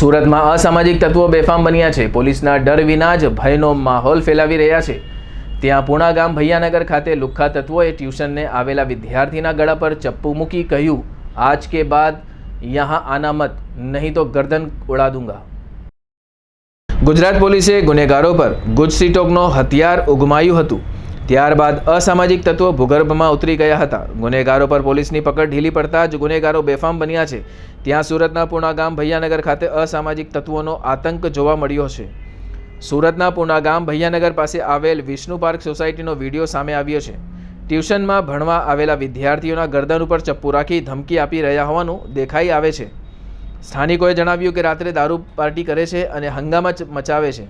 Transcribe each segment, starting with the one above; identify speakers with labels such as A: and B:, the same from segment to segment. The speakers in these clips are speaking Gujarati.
A: સુરતમાં અસામાજિક તત્વો બેફામ બન્યા છે. પોલીસના ડર વિના જ ભયનો માહોલ ફેલાવી રહ્યા છે. ત્યાં પૂણા ગામ ભૈયાનગર ખાતે લુખ્ખા તત્વોએ ટ્યુશનને આવેલા વિદ્યાર્થીના ગળા પર ચપ્પુ મૂકી કહ્યું, આજ કે બાદ યહાં આના મત, નહીં તો ગરદન ઉડા દૂંગા. ગુજરાત પોલીસે ગુનેગારો પર ગુજસીટોકનો હથિયાર ઉગમાયું હતું. ત્યારબાદ અસામાજિક તત્વો ભૂગર્ભમાં ઉતરી ગયા હતા. ગુનેગારો પર પોલીસની પકડ ઢીલી પડતા જ ગુનેગારો બેફામ બન્યા છે. ત્યાં સુરતના પૂણા ગામ ભૈયાનગર ખાતે અસામાજિક તત્વોનો આતંક જોવા મળ્યો છે. સુરતના પૂણા ગામ ભૈયાનગર પાસે આવેલ વિષ્ણુ પાર્ક સોસાયટીનો વીડિયો સામે આવ્યો છે. ટ્યુશનમાં ભણવા આવેલા વિદ્યાર્થીઓના ગરદન ઉપર ચપ્પુ રાખી ધમકી આપી રહ્યા હોવાનું દેખાઈ આવે છે. સ્થાનિકોએ જણાવ્યું કે રાત્રે દારૂ પાર્ટી કરે છે અને હંગામા મચાવે છે.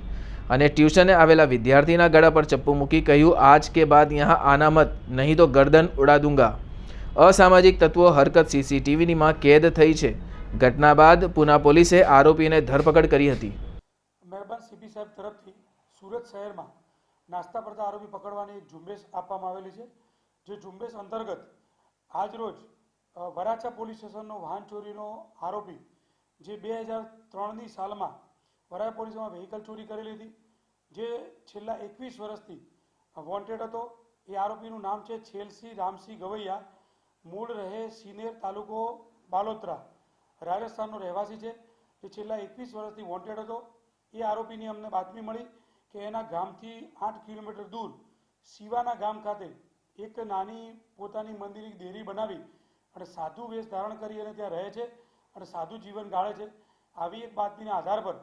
A: અને ટ્યુશને આવેલા વિદ્યાર્થીના ગળા પર ચપ્પુ મૂકી કહ્યું, આજ કે બાદ યહાં આના મત, નહીં તો ગરદન ઉડા દૂંગા અસામાજિક તત્વો હરકત સીસીટીવીમાં કેદ થઈ છે. ઘટના બાદ પુના પોલીસે આરોપીને ધરપકડ કરી હતી.
B: મહેરબાન સીપી સાહેબ તરફથી સુરત શહેરમાં નાસ્તા પડતા આરોપી પકડવાની એક ઝુંબેશ આપવામાં આવેલી છે, જે ઝુંબેશ અંતર્ગત આજરોજ વરાછા પોલીસ સ્ટેશનનો વાહન ચોરીનો આરોપી, જે બે હજાર ત્રણની સાલમાં વરાછા પોલીસમાં વ્હીકલ ચોરી કરેલી હતી જે છેલ્લા એકવીસ વર્ષથી વોન્ટેડ હતો. એ આરોપીનું નામ છે છેલસી રામસિંહ ગવૈયા. મૂળ રહે સિનેર તાલુકો બાલોત્રા, રાજસ્થાનનો રહેવાસી છે. જે છેલ્લા એકવીસ વર્ષથી વોન્ટેડ હતો. એ આરોપીની અમને બાતમી મળી કે એના ગામથી આઠ કિલોમીટર દૂર શિવાના ગામ ખાતે એક નાની પોતાની મંદિરની દેરી બનાવી અને સાધુ વેશ ધારણ કરી અને ત્યાં રહે છે અને સાધુ જીવન ગાળે છે. આવી એક બાતમીના આધાર પર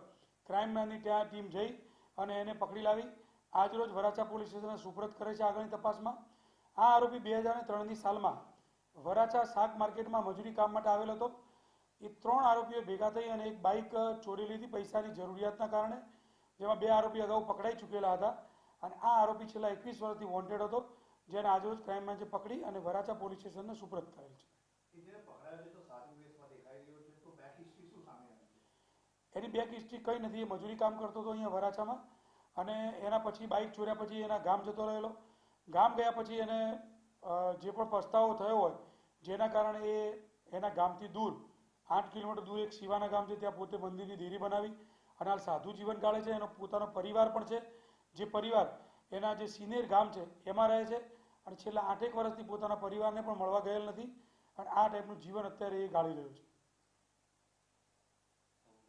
B: ક્રાઇમ બ્રાન્ચની ત્યાં ટીમ જઈ અને એને પકડી લાવી. આજરોજ વરાછા પોલીસ સ્ટેશને સુપ્રત કરે છે આગળની તપાસમાં. આ આરોપી બે હજાર ત્રણની સાલમાં વરાછા શાક માર્કેટમાં મજૂરી કામ માટે આવેલો હતો. એ ત્રણ આરોપીઓ ભેગા થઈ અને એક બાઇક ચોરી લીધી પૈસાની જરૂરિયાતના કારણે, જેમાં બે આરોપી અગાઉ પકડાઈ ચૂકેલા હતા. અને આ આરોપી છેલ્લા એકવીસ વર્ષથી વોન્ટેડ હતો, જેને આજરોજ ક્રાઇમ બ્રાન્ચે પકડી અને વરાછા પોલીસ સ્ટેશનને સુપ્રત કરેલ છે. એની બેક હિસ્ટ્રી કંઈ નથી. મજૂરી કામ કરતો હતો અહીંયા વરાછામાં અને એના પછી બાઇક ચોર્યા પછી એના ગામ જતો રહેલો. ગામ ગયા પછી એને જે પણ પસ્તાવો થયો હોય, જેના કારણે એ એના ગામથી દૂર, આઠ કિલોમીટર દૂર એક શિવાના ગામ છે, ત્યાં પોતે મંદિરની દેરી બનાવી અને હાલ સાધુ જીવન ગાળે છે. એનો પોતાનો પરિવાર પણ છે. જે પરિવાર એના જે સિનેર ગામ છે, એમાં રહે છે અને છેલ્લા આઠેક વર્ષથી પોતાના પરિવારને પણ મળવા ગયેલ નથી અને આ ટાઈપનું જીવન અત્યારે એ ગાળી રહ્યો છે.